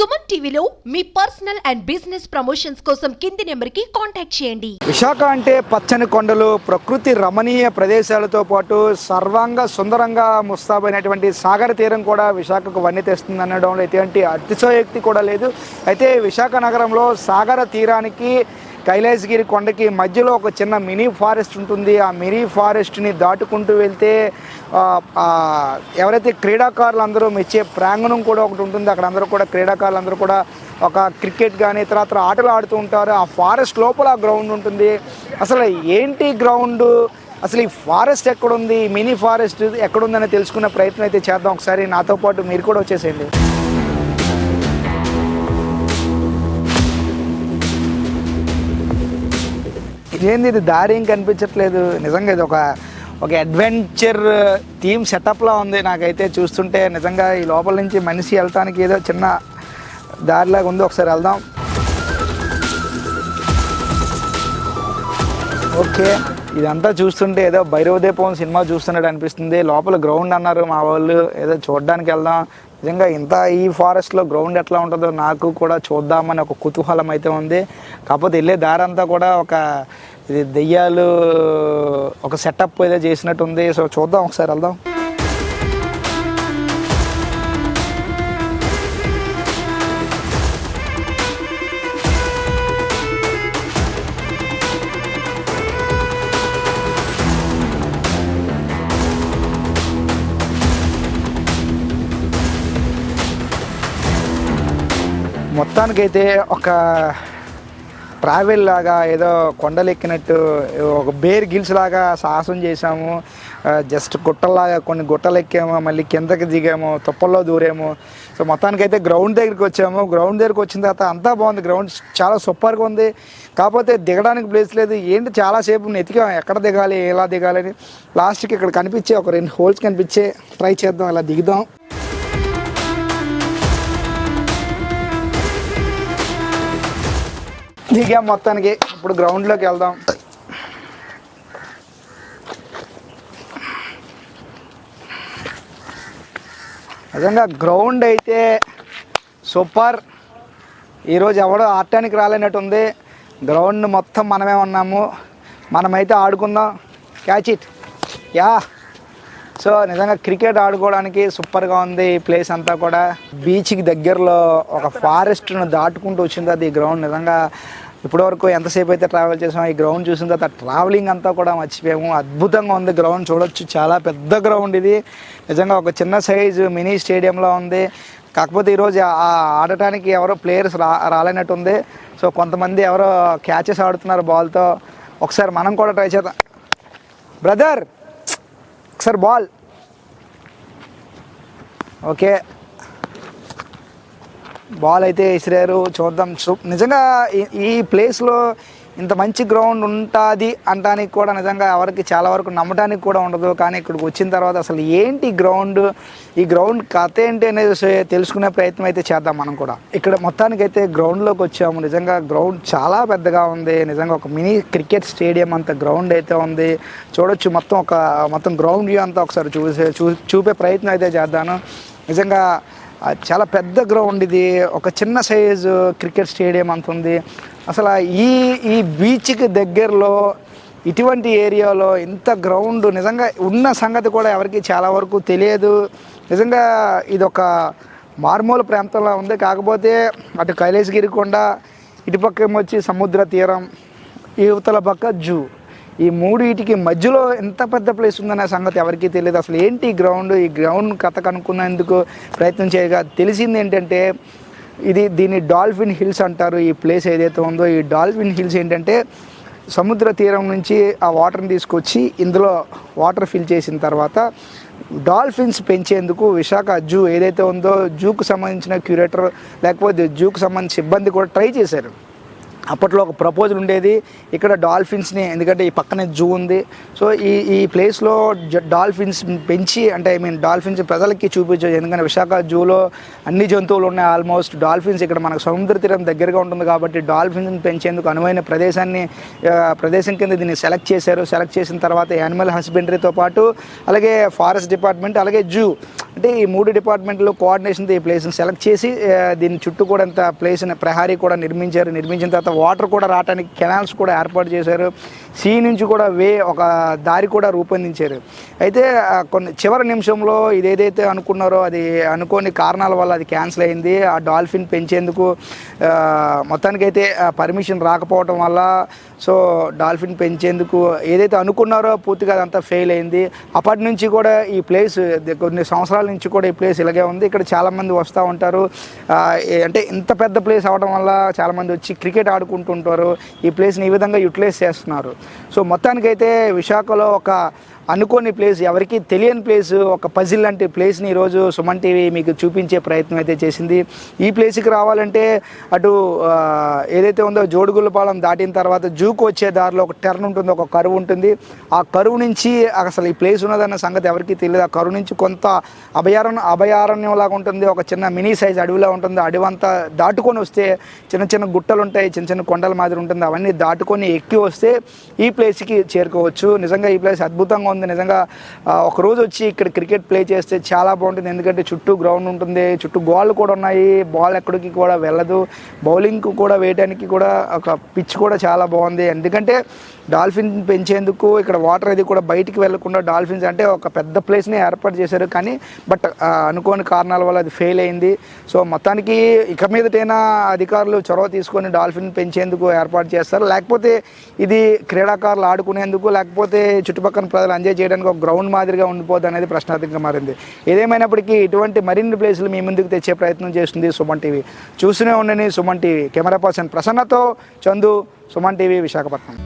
సుమన్ టీవీలో మీ personal and business promotions కోసం కింది నెంబర్కి కాంటాక్ట్ చేయండి. విశాఖ అంటే పచ్చని కొండలు ప్రకృతి రమణీయ ప్రదేశాలతో పాటు సర్వాంగ సుందరంగా ముస్తాబైనటువంటి సాగర తీరం కూడా విశాఖకు వన్నె తెస్తుంది అనడంలో ఎటువంటి అతిశయోక్తి కూడా లేదు. అయితే విశాఖ నగరంలో సాగర తీరానికి కైలాసగిరి కొండకి మధ్యలో ఒక చిన్న మినీ ఫారెస్ట్ ఉంటుంది. ఆ మినీ ఫారెస్ట్ని దాటుకుంటూ వెళ్తే ఎవరైతే క్రీడాకారులు అందరూ మెచ్చే ప్రాంగణం కూడా ఒకటి ఉంటుంది. అక్కడ అందరూ కూడా క్రీడాకారులు అందరూ కూడా ఒక క్రికెట్ కానీ తర్వాత ఆటలు ఆడుతూ ఉంటారు. ఆ ఫారెస్ట్ లోపల గ్రౌండ్ ఉంటుంది. అసలు ఏంటి గ్రౌండ్? అసలు ఈ ఫారెస్ట్ ఎక్కడుంది? మినీ ఫారెస్ట్ ఎక్కడుందని తెలుసుకునే ప్రయత్నం అయితే చేద్దాం. ఒకసారి నాతో పాటు మీరు కూడా వచ్చేసేయండి. ఏంది ఇది దారి ఏం కనిపించట్లేదు? నిజంగా ఇది ఒక ఒక అడ్వెంచర్ థీమ్ సెటప్లా ఉంది. నాకైతే చూస్తుంటే నిజంగా ఈ లోపల నుంచి మనిషి వెళ్తానికి ఏదో చిన్న దారిలాగా ఉంది. ఒకసారి వెళ్దాం. ఓకే. ఇదంతా చూస్తుంటే ఏదో భైరవదీపం సినిమా చూస్తున్నట్టు అనిపిస్తుంది. లోపల గ్రౌండ్ అన్నారు మా వాళ్ళు. ఏదో చూడడానికి వెళ్దాం. నిజంగా ఇంత ఈ ఫారెస్ట్లో గ్రౌండ్ ఎట్లా ఉంటుందో నాకు కూడా చూద్దామని ఒక కుతూహలం అయితే ఉంది. కాకపోతే వెళ్ళే దారి అంతా కూడా ఒక ఇది దెయ్యాలు ఒక సెటప్ ఏదో చేసినట్టు ఉంది సో చూద్దాం ఒకసారి వెళ్దాం. మొత్తానికైతే ఒక ట్రావెల్ లాగా ఏదో కొండలెక్కినట్టు ఒక బేర్ గిల్స్ లాగా సాహసం చేసాము జస్ట్ గుట్టలాగా కొన్ని గుట్టలు ఎక్కాము మళ్ళీ కిందకి దిగాము తుప్పల్లో దూరాము. సో మొత్తానికైతే గ్రౌండ్ దగ్గరికి వచ్చాము. గ్రౌండ్ దగ్గరికి వచ్చిన తర్వాత అంతా బాగుంది. గ్రౌండ్ చాలా సూపర్గా ఉంది. కాకపోతే దిగడానికి ప్లేస్ లేదు. ఏంటి చాలాసేపు నెతికాం ఎక్కడ దిగాలి ఎలా దిగాలి అని. లాస్ట్కి ఇక్కడ కనిపించే ఒక రెండు హోల్స్ కనిపించే ట్రై చేద్దాం ఇలా దిగుదాం. దిగాం మొత్తానికి ఇప్పుడు గ్రౌండ్లోకి వెళ్దాం. నిజంగా గ్రౌండ్ అయితే సూపర్. ఈరోజు ఎవడో ఆడటానికి రాలేనట్టు ఉంది. గ్రౌండ్ మొత్తం మనమే ఉన్నాము. మనమైతే ఆడుకుందాం. Catch it yeah. సో నిజంగా క్రికెట్ ఆడుకోవడానికి సూపర్గా ఉంది ఈ ప్లేస్ అంతా కూడా. బీచ్కి దగ్గరలో ఒక ఫారెస్ట్ను దాటుకుంటూ వచ్చింది అది గ్రౌండ్ నిజంగా ఇప్పటివరకు ఎంతసేపు అయితే ట్రావెల్ చేసామో ఈ గ్రౌండ్ చూసిన తర్వాత ట్రావెలింగ్ అంతా కూడా మర్చిపోయాము. అద్భుతంగా ఉంది గ్రౌండ్ చూడొచ్చు. చాలా పెద్ద గ్రౌండ్ ఇది. నిజంగా ఒక చిన్న సైజు మినీ స్టేడియంలో ఉంది. కాకపోతే ఈరోజు ఆడటానికి ఎవరో ప్లేయర్స్ రా రాలేనట్టుంది సో కొంతమంది ఎవరో క్యాచెస్ ఆడుతున్నారు బాల్తో ఒకసారి మనం కూడా ట్రై చేద్దాం. Brother sixer ball okay ball అయితే విసిరారు చూద్దాం. నిజంగా ఈ- ఈ ప్లేస్లో ఇంత మంచి గ్రౌండ్ ఉంటుంది అంటానికి కూడా నిజంగా ఎవరికి చాలా వరకు నమ్మటానికి కూడా ఉండదు. కానీ ఇక్కడికి వచ్చిన తర్వాత అసలు ఏంటి గ్రౌండ్? ఈ గ్రౌండ్ కథ ఏంటి అనేది తెలుసుకునే ప్రయత్నం అయితే చేద్దాం మనం కూడా. ఇక్కడ మొత్తానికి అయితే గ్రౌండ్లోకి వచ్చాము. నిజంగా గ్రౌండ్ చాలా పెద్దగా ఉంది. నిజంగా ఒక మినీ క్రికెట్ స్టేడియం అంత గ్రౌండ్ అయితే ఉంది. చూడొచ్చు మొత్తం ఒక మొత్తం గ్రౌండ్ వ్యూ అంతా ఒకసారి చూసే చూ చూపే ప్రయత్నం అయితే చేద్దాను. నిజంగా చాలా పెద్ద గ్రౌండ్ ఇది. ఒక చిన్న సైజు క్రికెట్ స్టేడియం అంత ఉంది. అసలు ఈ ఈ బీచ్కి దగ్గరలో ఇటువంటి ఏరియాలో ఇంత గ్రౌండ్ నిజంగా ఉన్న సంగతి కూడా ఎవరికి చాలా వరకు తెలియదు. నిజంగా ఇది ఒక మారుమూల ప్రాంతంలో ఉంది. కాకపోతే అటు కైలాసగిరి కొండ ఇటుపక్క ఏమొచ్చి సముద్ర తీరం యువతల పక్క జూ. ఈ మూడిటికి మధ్యలో ఎంత పెద్ద ప్లేస్ ఉందనే సంగతి ఎవరికీ తెలియదు. అసలు ఏంటి ఈ గ్రౌండ్ ఈ గ్రౌండ్ కథ కనుక్కునేందుకు ప్రయత్నం చేయగా తెలిసింది ఏంటంటే ఇది దీన్ని డాల్ఫిన్ హిల్స్ అంటారు. ఈ ప్లేస్ ఏదైతే ఉందో ఈ డాల్ఫిన్ హిల్స్ ఏంటంటే సముద్ర తీరం నుంచి ఆ వాటర్ని తీసుకొచ్చి ఇందులో వాటర్ ఫిల్ చేసిన తర్వాత డాల్ఫిన్స్ పెంచేందుకు విశాఖ జూ ఏదైతే ఉందో జూకు సంబంధించిన క్యూరేటర్ లేకపోతే జూకు సంబంధించిన సిబ్బంది కూడా ట్రై చేశారు. అప్పట్లో ఒక ప్రపోజల్ ఉండేది. ఇక్కడ డాల్ఫిన్స్ని ఎందుకంటే ఈ పక్కనే జూ ఉంది. సో ఈ ఈ ప్లేస్లో డాల్ఫిన్స్ పెంచి అంటే ఐ మీన్ డాల్ఫిన్స్ ప్రజలకి చూపించవచ్చు ఎందుకంటే విశాఖ జూలో అన్ని జంతువులు ఉన్నాయి ఆల్మోస్ట్. డాల్ఫిన్స్ ఇక్కడ మనకు సముద్ర తీరం దగ్గరగా ఉంటుంది కాబట్టి డాల్ఫిన్స్ పెంచేందుకు అనువైన ప్రదేశాన్ని ప్రదేశం కింద దీన్ని సెలెక్ట్ చేశారు. సెలెక్ట్ చేసిన తర్వాత యానిమల్ హస్బెండరీతో పాటు అలాగే ఫారెస్ట్ డిపార్ట్మెంట్ అలాగే జూ. అంటే ఈ మూడు డిపార్ట్మెంట్లు కోఆర్డినేషన్తో ఈ ప్లేస్ని సెలెక్ట్ చేసి దీని చుట్టూ కూడా అంత ప్లేస్ని ప్రహారీ కూడా నిర్మించారు. నిర్మించిన తర్వాత వాటర్ కూడా రావడానికి కెనాల్స్ కూడా ఏర్పాటు చేశారు. సీ నుంచి కూడా వే ఒక దారి కూడా రూపొందించారు. అయితే కొన్ని చివరి నిమిషంలో ఇదేదైతే అనుకున్నారో అది అనుకోని కారణాల వల్ల అది క్యాన్సిల్ అయింది. ఆ డాల్ఫిన్ పెంచేందుకు మొత్తానికైతే పర్మిషన్ రాకపోవడం వల్ల సో డాల్ఫిన్ పెంచేందుకు ఏదైతే అనుకున్నారో పూర్తిగా అదంతా ఫెయిల్ అయింది. అప్పటి నుంచి కూడా ఈ ప్లేస్ కొన్ని సంవత్సరాల నుంచి కూడా ఈ ప్లేస్ ఇలాగే ఉంది. ఇక్కడ చాలామంది వస్తూ ఉంటారు. అంటే ఇంత పెద్ద ప్లేస్ అవడం వల్ల చాలామంది వచ్చి క్రికెట్ ఆడుకుంటుంటారు. ఈ ప్లేస్ని ఈ విధంగా యూటిలైజ్ చేస్తున్నారు. సో మొత్తానికైతే విశాఖలో ఒక అనుకోని ప్లేస్ ఎవరికి తెలియని ప్లేస్ ఒక పజిల్ లాంటి ప్లేస్ని ఈరోజు సుమన్ టీవీ మీకు చూపించే ప్రయత్నం అయితే చేసింది. ఈ ప్లేస్కి రావాలంటే అటు ఏదైతే ఉందో జోడుగుల్లపాలెం దాటిన తర్వాత జూకు వచ్చే దారిలో ఒక టర్న్ ఉంటుంది ఒక కరువు ఉంటుంది. ఆ కరువు నుంచి అసలు ఈ ప్లేస్ ఉన్నదన్న సంగతి ఎవరికీ తెలియదు. ఆ కరువు నుంచి కొంత అభయారణ్య అభయారణ్యం లాగా ఉంటుంది. ఒక చిన్న మినీ సైజ్ అడవిలా ఉంటుంది. అడవి అంతా దాటుకొని వస్తే చిన్న చిన్న గుట్టలు ఉంటాయి చిన్న చిన్న కొండల మాదిరి ఉంటుంది. అవన్నీ దాటుకొని ఎక్కి వస్తే ఈ ప్లేస్కి చేరుకోవచ్చు. నిజంగా ఈ ప్లేస్ అద్భుతంగా ఉంది. నిజంగా ఒకరోజు ఒక రోజు వచ్చి ఇక్కడ క్రికెట్ ప్లే చేస్తే చాలా బాగుంటుంది. ఎందుకంటే చుట్టూ గ్రౌండ్ ఉంటుంది చుట్టూ గోళ్ళు కూడా ఉన్నాయి. బాల్ ఎక్కడికి కూడా వెళ్ళదు. బౌలింగ్కి కూడా వేయడానికి కూడా ఒక పిచ్ కూడా చాలా బాగుంది. ఎందుకంటే డాల్ఫిన్ పెంచేందుకు ఇక్కడ వాటర్ అది కూడా బయటికి వెళ్ళకుండా డాల్ఫిన్స్ అంటే ఒక పెద్ద ప్లేస్ని ఏర్పాటు చేశారు. కానీ బట్ అనుకోని కారణాల వల్ల అది ఫెయిల్ అయింది. సో మొత్తానికి ఇక మీదటైనా అధికారులు చొరవ తీసుకొని డాల్ఫిన్ పెంచేందుకు ఏర్పాటు చేస్తారు. లేకపోతే ఇది క్రీడాకారులు ఆడుకునేందుకు లేకపోతే చుట్టుపక్కల ప్రజలు ఎంజాయ్ చేయడానికి ఒక గ్రౌండ్ మాదిరిగా ఉండిపోద్ది అనేది ప్రశ్నార్థకంగా మారింది. ఏదేమైనప్పటికీ ఇటువంటి మరిన్ని ప్లేసులు మీ ముందుకు తెచ్చే ప్రయత్నం చేస్తుంది సుమన్ టీవీ. చూస్తూనే ఉండని సుమన్ టీవీ. కెమెరా పర్సన్ ప్రసన్నతో చందు సుమన్ టీవీ విశాఖపట్నం.